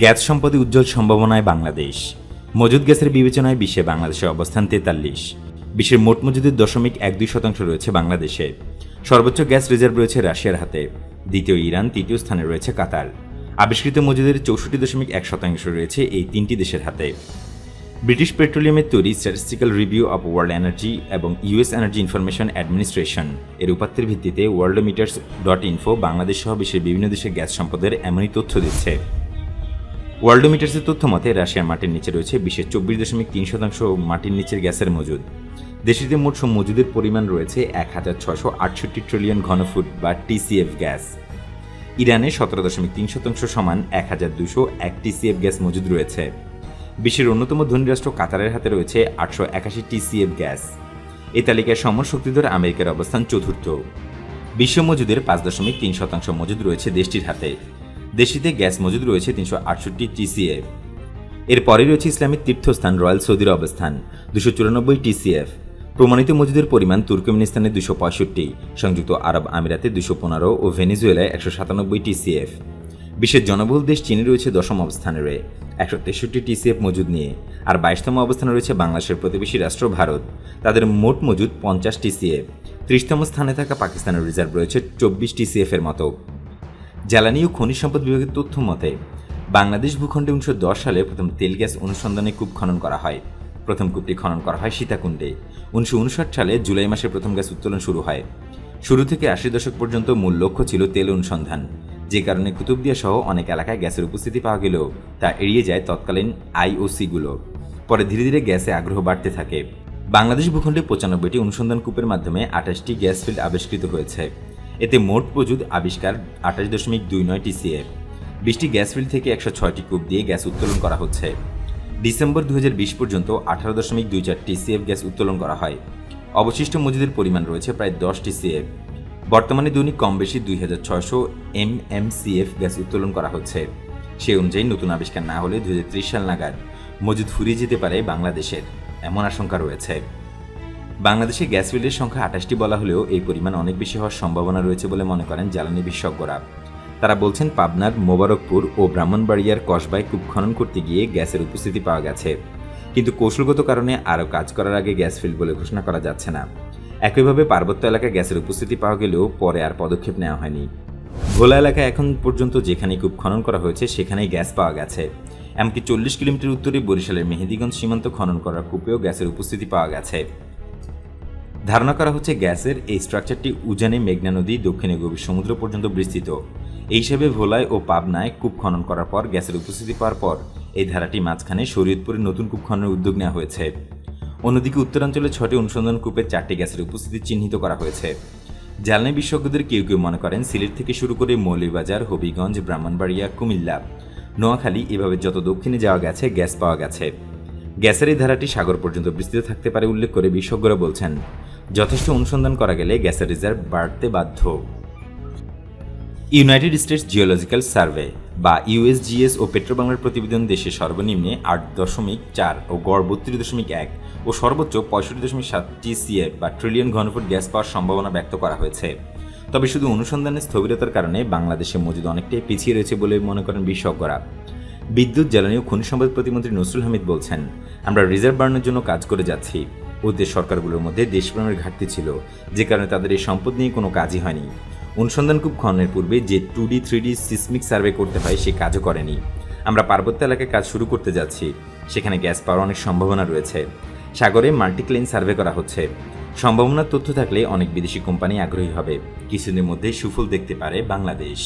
Gas সম্পদে উজ্জ্বল সম্ভাবনায় বাংলাদেশ। মজুদ গ্যাসের বিবেচনায় বিশ্বে বাংলাদেশের অবস্থান তেতাল্লিশ। বিশ্বের মোট মজুদের দশমিক এক দুই শতাংশ রয়েছে বাংলাদেশে। সর্বোচ্চ গ্যাস রিজার্ভ রয়েছে রাশিয়ার হাতে। দ্বিতীয় ইরান, তৃতীয় স্থানে রয়েছে কাতার। আবিষ্কৃত মজুদের চৌষট্টি দশমিক এক শতাংশ রয়েছে এই তিনটি দেশের হাতে। ব্রিটিশ পেট্রোলিয়ামের তৈরি statistical review of world energy এবং ইউএস এনার্জি ইনফরমেশন অ্যাডমিনিস্ট্রেশন এর উপাত্তের ভিত্তিতে worldometers dot info Bangladesh সহ বিশ্বের বিভিন্ন দেশের গ্যাস সম্পদের এমনই তথ্য দিচ্ছে। ওয়ার্ল্ড মিটার্সের তথ্য মতে, রাশিয়ার মাটির নিচে রয়েছে বিশ্বের চব্বিশ দশমিক তিন শতাংশ মাটির নিচের গ্যাসের মজুদ। দেশটিতে মোট মজুদের পরিমাণ রয়েছে এক হাজার ছশো আটষট্টি ট্রিলিয়ন ঘনফুট বা টিসিএফ গ্যাস ইরানে সতেরো দশমিক তিন শতাংশ সমান এক হাজার দুশো এক টিসিএফ গ্যাস মজুদ রয়েছে। বিশ্বের অন্যতম ধনী রাষ্ট্র কাতারের হাতে রয়েছে আটশো একাশি টিসিএফ গ্যাস এই তালিকায় সমর শক্তিধর আমেরিকার অবস্থান চতুর্থ। বিশ্ব মজুদের পাঁচ দশমিক তিন শতাংশ মজুদ রয়েছে দেশটির হাতে। দেশটিতে গ্যাস মজুদ রয়েছে তিনশো আটষট্টি টিসিএফ। এরপরে রয়েছে ইসলামিক তীর্থস্থান রয়্যাল সৌদির অবস্থান, দুশো চুরানব্বই টিসিএফ। প্রমাণিত মজুদের পরিমাণ তুর্কমেনিস্তানে দুশো পঁয়ষট্টি, সংযুক্ত আরব আমিরাতে দুশো পনেরো ও ভেনিজুয়েলায় একশো সাতানব্বই টিসিএফ। বিশ্বের জনবহুল দেশ চীনে রয়েছে দশম অবস্থানে রয়ে একশো তেষট্টি টিসিএফ মজুদ নিয়ে, আর বাইশতম অবস্থানে রয়েছে বাংলাদেশের প্রতিবেশী রাষ্ট্র ভারত। তাদের মোট মজুদ পঞ্চাশ টিসিএফ। ত্রিশতম স্থানে থাকা পাকিস্তানের রিজার্ভ রয়েছে চব্বিশ টিসিএফ এর মতো। জ্বালানি ও খনিজ সম্পদ বিভাগের তথ্য মতে, বাংলাদেশ ভূখণ্ডে উনিশশো দশ সালে প্রথম তেল গ্যাস অনুসন্ধানে কূপ খনন করা হয়। প্রথম কূপটি খনন করা হয় সীতাকুণ্ডে। উনিশশো উনষাট সালে জুলাই মাসে প্রথম গ্যাস উত্তোলন শুরু হয়। শুরু থেকে আশি দশক পর্যন্ত মূল লক্ষ্য ছিল তেল অনুসন্ধান। যে কারণে কুতুবদিয়া সহ অনেক এলাকায় গ্যাসের উপস্থিতি পাওয়া গেলেও তা এড়িয়ে যায় তৎকালীন আইওসিগুলো পরে ধীরে ধীরে গ্যাসে আগ্রহ বাড়তে থাকে। বাংলাদেশ ভূখণ্ডে পঁচানব্বইটি অনুসন্ধান কূপের মাধ্যমে আঠাশটি গ্যাস ফিল্ড আবিষ্কৃত হয়েছে। এতে মোট মজুদ আবিষ্কার আঠাশ দশমিক দুই নয় টিসিএফ বিশটি গ্যাস ফিল্ড থেকে একশো ছয়টি কূপ দিয়ে গ্যাস উত্তোলন করা হচ্ছে। ডিসেম্বর দুহাজার বিশ পর্যন্ত আঠারো দশমিক দুই চার টিসিএফ গ্যাস উত্তোলন করা হয়। অবশিষ্ট মজুদের পরিমাণ রয়েছে প্রায় দশ টিসিএফ বর্তমানে দৈনিক কম বেশি দুই হাজার ছয়শো এম এম সিএফ গ্যাস উত্তোলন করা হচ্ছে। সে অনুযায়ী নতুন আবিষ্কার না হলে দুই হাজার ত্রিশ সাল নাগাদ মজুদ ফুরিয়ে যেতে পারে বাংলাদেশের। এমন আশঙ্কা রয়েছে। বাংলাদেশে গ্যাস ফিল্ডের সংখ্যা আঠাশটি বলা হলেও এই পরিমাণ অনেক বেশি হওয়ার সম্ভাবনা রয়েছে বলে মনে করেন জ্বালানি বিশেষজ্ঞরা। তারা বলছেন, পাবনার মোবারকপুর ও ব্রাহ্মণবাড়িয়ার কসবায় কূপ খনন করতে গিয়ে গ্যাসের উপস্থিতি পাওয়া গেছে। কিন্তু কৌশলগত কারণে আরও কাজ করার আগে গ্যাস ফিল্ড বলে ঘোষণা করা যাচ্ছে না। একইভাবে পার্বত্য এলাকায় গ্যাসের উপস্থিতি পাওয়া গেলেও পরে আর পদক্ষেপ নেওয়া হয়নি। ভোলা এলাকায় এখন পর্যন্ত যেখানে কূপ খনন করা হয়েছে, সেখানেই গ্যাস পাওয়া গেছে। এমনকি চল্লিশ কিলোমিটার উত্তরে বরিশালের মেহেদিগঞ্জ সীমান্ত খনন করার কূপেও গ্যাসের উপস্থিতি পাওয়া গেছে। ধারণা করা হচ্ছে গ্যাসের এই স্ট্রাকচারটি উজানে মেঘনা নদী, দক্ষিণে গভীর সমুদ্র পর্যন্ত বিস্তৃত। এই হিসেবে ভোলায় ও পাবনায় কূপ খনন করার পর, গ্যাসের উপস্থিতি পাওয়ার পর এই ধারাটি মাঝখানে শরীয়তপুরে নতুন কূপ খননের উদ্যোগ নেওয়া হয়েছে। অন্যদিকে উত্তরাঞ্চলে ছটি অনুসন্ধান কূপে চারটি গ্যাসের উপস্থিতি চিহ্নিত করা হয়েছে। জ্বালানি বিশেষজ্ঞদের কেউ কেউ মনে করেন, সিলেট থেকে শুরু করে মৌলভীবাজার, হবিগঞ্জ, ব্রাহ্মণবাড়িয়া, কুমিল্লা, নোয়াখালী এভাবে যত দক্ষিণে যাওয়া গেছে, গ্যাস পাওয়া গেছে। গ্যাসের এই ধারাটি সাগর পর্যন্ত বিস্তৃত থাকতে পারে, উল্লেখ করে বিশেষজ্ঞরা বলছেন। যথেষ্ট অনুসন্ধান করা গেলে গ্যাসের রিজার্ভ বাড়তে বাধ্য। ইউনাইটেড স্টেটস জিওলজিক্যাল সার্ভে বা ইউএসজিএস ও পেট্রোবাংলার প্রতিবেদন দেশে সর্বনিম্নে আট দশমিক চার ও গড় বত্রিশ দশমিক এক ও সর্বোচ্চ পঁয়ষট্টি দশমিক সাত টিসিএফ বা ট্রিলিয়ন ঘনফুট গ্যাস পাওয়ার সম্ভাবনা ব্যক্ত করা হয়েছে। তবে শুধু অনুসন্ধানের স্থবিরতার কারণে বাংলাদেশে মজুদ অনেকটাই পিছিয়ে রয়েছে বলে মনে করেন বিশেষজ্ঞরা। বিদ্যুৎ, জ্বালানি ও খনিজ সম্পদ প্রতিমন্ত্রী নসরুল হামিদ বলছেন, আমরা রিজার্ভ বাড়ানোর জন্য কাজ করে যাচ্ছি। ওদের সরকারগুলোর মধ্যে দেশপ্রেমের ঘাটতি ছিল, যে কারণে তাদের এই সম্পদ নিয়ে কোনো কাজই হয়নি। অনুসন্ধান কূপ খননের পূর্বে যে two D, three D seismic survey করতে হয়, সে কাজও করেনি। আমরা পার্বত্য এলাকায় কাজ শুরু করতে যাচ্ছি, সেখানে গ্যাস পাওয়ার অনেক সম্ভাবনা রয়েছে। সাগরে মাল্টিক্লেন সার্ভে করা হচ্ছে। সম্ভাবনার তথ্য থাকলে অনেক বিদেশি কোম্পানি আগ্রহী হবে। কিছুদিনের মধ্যে সুফল দেখতে পারে বাংলাদেশ।